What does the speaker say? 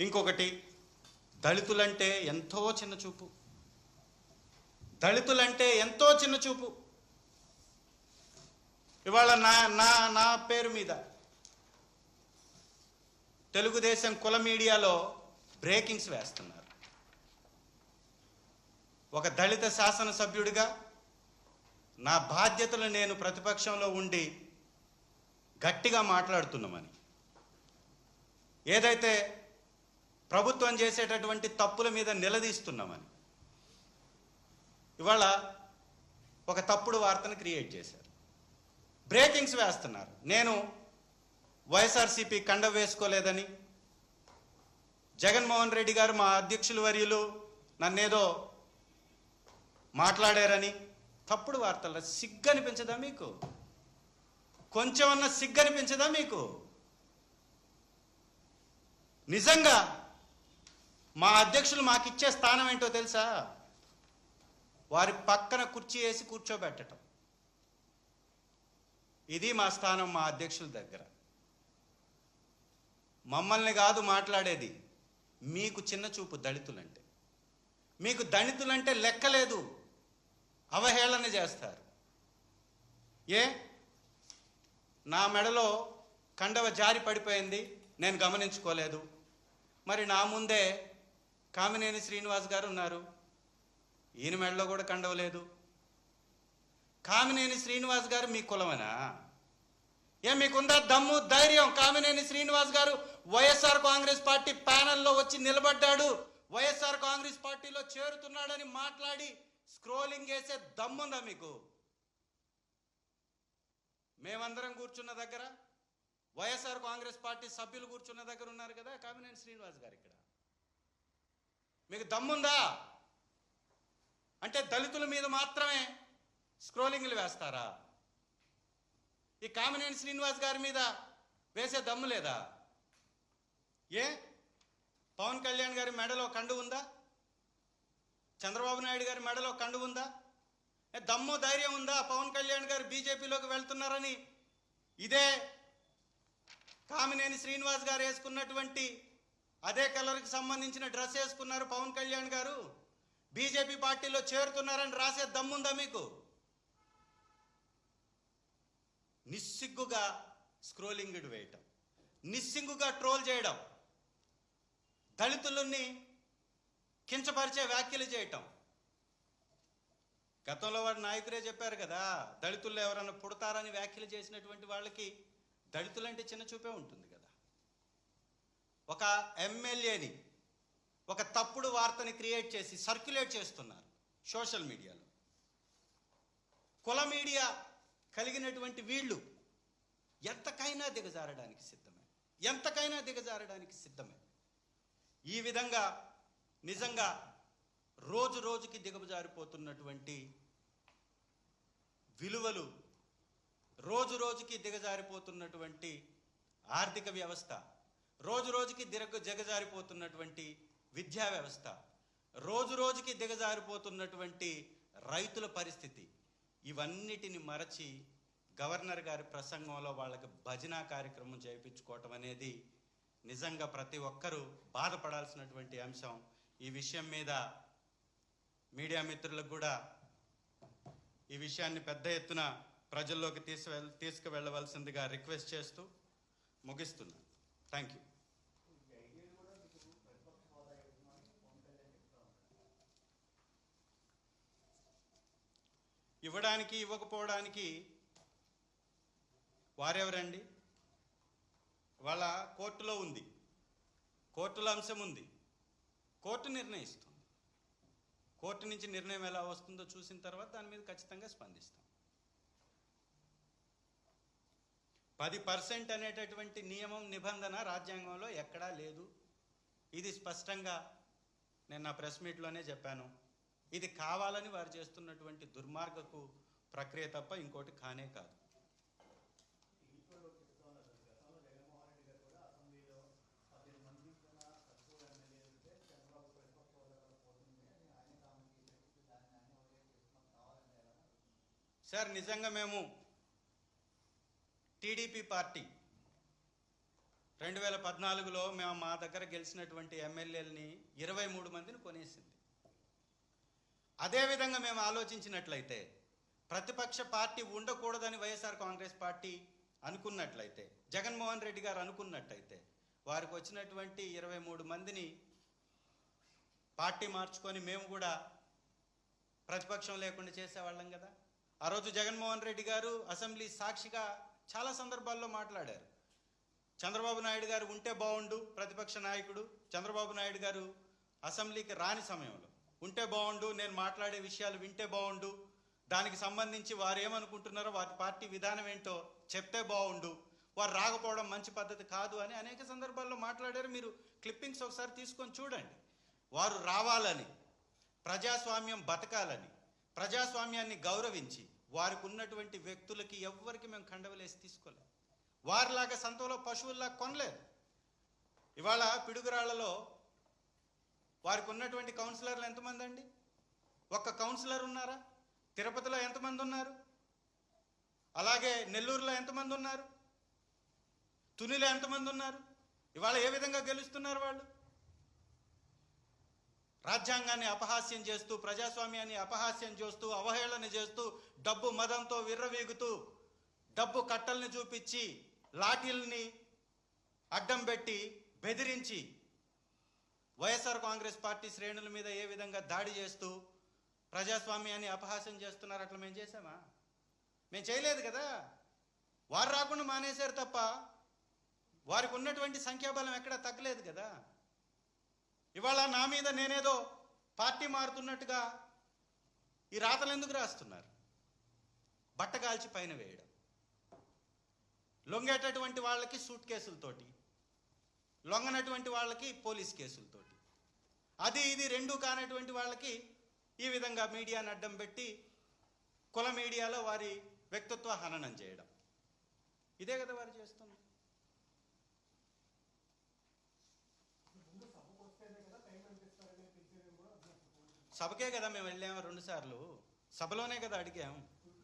ఇంకొకటి దళితులంటే ఎంతో చిన్న చూపు. దళితులంటే ఎంతో చిన్న చూపు. ఇవాళ నా నా నా పేరు మీద తెలుగుదేశం కుల మీడియాలో బ్రేకింగ్స్ వేస్తున్నారు. ఒక దళిత శాసనసభ్యుడిగా నా బాధ్యతలు నేను ప్రతిపక్షంలో ఉండి గట్టిగా మాట్లాడుతున్నామని. ఏదైతే ప్రభుత్వం చేసేటటువంటి తప్పుల మీద నిలదీస్తున్నామని. ఇవాళ ఒక తప్పుడు వార్తను క్రియేట్ చేశారు. బ్రేకింగ్స్ వేస్తున్నారు. నేను వైఎస్ఆర్సీపీ కండ వేసుకోలేదని జగన్మోహన్ రెడ్డి గారు మా అధ్యక్షులు వర్యులు నన్నేదో మాట్లాడారని తప్పుడు వార్తల్లో సిగ్గనిపించదా మీకు? కొంచెం సిగ్గనిపించదా మీకు? నిజంగా మా అధ్యక్షులు మాకు ఇచ్చే స్థానం ఏంటో తెలుసా? వారి పక్కన కుర్చీ వేసి కూర్చోబెట్టడం ఇది మా స్థానం మా అధ్యక్షుల దగ్గర. మమ్మల్ని కాదు మాట్లాడేది మీకు చిన్న చూపు దళితులంటే. మీకు దళితులంటే లెక్కలేదు అవహేళన చేస్తారు. ఏ? నా మెడలో కండవ జారి పడిపోయింది నేను గమనించుకోలేదు. మరి నా ముందే కామినేని శ్రీనివాస్ గారు ఉన్నారు. ఈయన మెడలో కూడా కండవలేదు కామినేని శ్రీనివాస్ గారు మీ కులమనా? ఏ మీకుందా దమ్ము ధైర్యం? కామినేని శ్రీనివాస్ గారు వైఎస్ఆర్ కాంగ్రెస్ పార్టీ ప్యానెల్లో వచ్చి నిలబడ్డాడు. వైఎస్ఆర్ కాంగ్రెస్ పార్టీలో చేరుతున్నాడని మాట్లాడి స్క్రోలింగ్ వేసే దమ్ముందా మీకు? మేమందరం కూర్చున్న దగ్గర వైఎస్ఆర్ కాంగ్రెస్ పార్టీ సభ్యులు కూర్చున్న దగ్గర ఉన్నారు కదా కామినేని శ్రీనివాస్ గారు ఇక్కడ. మీకు దమ్ముందా? అంటే దళితుల మీద మాత్రమే స్క్రోలింగ్లు వేస్తారా? ఈ కామినేని శ్రీనివాస్ గారి మీద వేసే దమ్ము లేదా? ఏ? పవన్ కళ్యాణ్ గారి మెడలో కండు ఉందా? చంద్రబాబు నాయుడు గారి మెడలో కండు ఉందా? ఏ దమ్ము ధైర్యం ఉందా? పవన్ కళ్యాణ్ గారు బీజేపీలోకి వెళ్తున్నారని ఇదే కామినేని శ్రీనివాస్ గారు వేసుకున్నటువంటి అదే కలర్కి సంబంధించిన డ్రెస్ వేసుకున్నారు పవన్ కళ్యాణ్ గారు. బీజేపీ పార్టీలో చేరుతున్నారని రాసే దమ్ముందా మీకు? నిస్సిగ్గుగా స్క్రోలింగ్ వేయటం నిస్సిగ్గుగా ట్రోల్ చేయడం దళితులని కించపరిచే వ్యాఖ్యలు చేయటం. గతంలో వాడు నాయకులే చెప్పారు కదా దళితుల్లో ఎవరైనా పుడతారని వ్యాఖ్యలు చేసినటువంటి వాళ్ళకి దళితులంటే చిన్న చూపే ఉంటుంది. ఒక ఎమ్మెల్యేని ఒక తప్పుడు వార్తని క్రియేట్ చేసి సర్క్యులేట్ చేస్తున్నారు సోషల్ మీడియాలో. కుల మీడియా కలిగినటువంటి వీళ్ళు ఎంతకైనా దిగజారడానికి సిద్ధమే. ఎంతకైనా దిగజారడానికి సిద్ధమే. ఈ విధంగా నిజంగా రోజు రోజుకి దిగజారిపోతున్నటువంటి విలువలు రోజు రోజుకి దిగజారిపోతున్నటువంటి ఆర్థిక వ్యవస్థ రోజు రోజుకి దిగ దిగజారిపోతున్నటువంటి విద్యా వ్యవస్థ రోజు రోజుకి దిగజారిపోతున్నటువంటి రైతుల పరిస్థితి ఇవన్నిటిని మరచి గవర్నర్ గారి ప్రసంగంలో వాళ్ళకి భజన కార్యక్రమం చేయించుకోవటం అనేది నిజంగా ప్రతి ఒక్కరూ బాధపడాల్సినటువంటి అంశం. ఈ విషయం మీద మీడియా మిత్రులకు కూడా ఈ విషయాన్ని పెద్ద ఎత్తున ప్రజల్లోకి తీసుకు తీసుకువెళ్ళవలసిందిగా రిక్వెస్ట్ చేస్తూ ముగిస్తున్నాను. థ్యాంక్ యూ ఇవ్వడానికి ఇవ్వకపోవడానికి వారెవరండి? వాళ్ళ కోర్టులో ఉంది. కోర్టులో అంశం ఉంది. కోర్టు నిర్ణయిస్తుంది. కోర్టు నుంచి నిర్ణయం ఎలా వస్తుందో చూసిన తర్వాత దాని మీద ఖచ్చితంగా స్పందిస్తాం. పది పర్సెంట్ అనేటటువంటి నియమం నిబంధన రాజ్యాంగంలో ఎక్కడా లేదు. ఇది స్పష్టంగా నేను నా ప్రెస్ మీట్లోనే చెప్పాను. ఇది కావాలని వారు చేస్తున్నటువంటి దుర్మార్గపు ప్రక్రియ తప్ప ఇంకోటి కానే కాదు. సార్ నిజంగా మేము టీడీపీ పార్టీ. రెండు వేల పద్నాలుగులో మేము మా దగ్గర గెలిచినటువంటి ఎమ్మెల్యేలని ఇరవై మూడు మందిని కొనేసింది. అదేవిధంగా మేము ఆలోచించినట్లయితే ప్రతిపక్ష పార్టీ ఉండకూడదని వైఎస్ఆర్ కాంగ్రెస్ పార్టీ అనుకున్నట్లయితే జగన్మోహన్ రెడ్డి గారు అనుకున్నట్టయితే వారికి వచ్చినటువంటి ఇరవై మూడు మందిని పార్టీ మార్చుకొని మేము కూడా ప్రతిపక్షం లేకుండా చేసేవాళ్ళం కదా. ఆ రోజు జగన్మోహన్ రెడ్డి గారు అసెంబ్లీ సాక్షిగా చాలా సందర్భాల్లో మాట్లాడారు. చంద్రబాబు నాయుడు గారు ఉంటే బాగుండు ప్రతిపక్ష నాయకుడు చంద్రబాబు నాయుడు గారు అసెంబ్లీకి రాని సమయంలో. ఉంటే బాగుండు నేను మాట్లాడే విషయాలు వింటే బాగుండు దానికి సంబంధించి వారు ఏమనుకుంటున్నారో వారి పార్టీ విధానం ఏంటో చెప్తే బాగుండు వారు రాకపోవడం మంచి పద్ధతి కాదు అని అనేక సందర్భాల్లో మాట్లాడారు. మీరు క్లిప్పింగ్స్ ఒకసారి తీసుకొని చూడండి. వారు రావాలని ప్రజాస్వామ్యం బతకాలని ప్రజాస్వామ్యాన్ని గౌరవించి వారికి ఉన్నటువంటి వ్యక్తులకి ఎవ్వరికి మేము కండవలేసి తీసుకోలేదు. వారిలాగా సంతలో పశువుల్లా కొనలేదు. ఇవాళ పిడుగురాళ్ళలో వారికి ఉన్నటువంటి కౌన్సిలర్లు ఎంతమంది అండి ఒక్క కౌన్సిలర్ ఉన్నారా? తిరుపతిలో ఎంతమంది ఉన్నారు? అలాగే నెల్లూరులో ఎంతమంది ఉన్నారు? తునిలో ఎంతమంది ఉన్నారు? ఇవాళ ఏ విధంగా గెలుస్తున్నారు వాళ్ళు? రాజ్యాంగాన్ని అపహాస్యం చేస్తూ ప్రజాస్వామ్యాన్ని అపహాస్యం చేస్తూ అవహేళన చేస్తూ డబ్బు మదంతో విర్రవీగుతూ డబ్బు కట్టల్ని చూపించి లాఠీల్ని అడ్డం పెట్టి బెదిరించి వైఎస్ఆర్ కాంగ్రెస్ పార్టీ శ్రేణుల మీద ఏ విధంగా దాడి చేస్తూ ప్రజాస్వామ్యాన్ని అపహాస్యం చేస్తున్నారు అట్లా మేము చేసామా మేము చేయలేదు కదా? వారు రాకుండా మానేశారు తప్ప వారికి ఉన్నటువంటి సంఖ్యాబలం ఎక్కడా తగ్గలేదు కదా? ఇవాళ నా మీద నేనేదో పార్టీ మారుతున్నట్టుగా ఈ రాతలు ఎందుకు రాస్తున్నారు? బట్ట కాల్చి పైన వేయడం. లొంగేటటువంటి వాళ్ళకి సూట్ కేసులతోటి లొంగనటువంటి వాళ్ళకి పోలీస్ కేసులతోటి. అది ఇది రెండు కానటువంటి వాళ్ళకి ఈ విధంగా మీడియాను అడ్డం పెట్టి కుల మీడియాలో వారి వ్యక్తిత్వ హననం చేయడం. ఇదే కదా వారు చేస్తున్నారు. సభకే కదా మేము వెళ్ళాము రెండుసార్లు సభలోనే కదా అడిగాము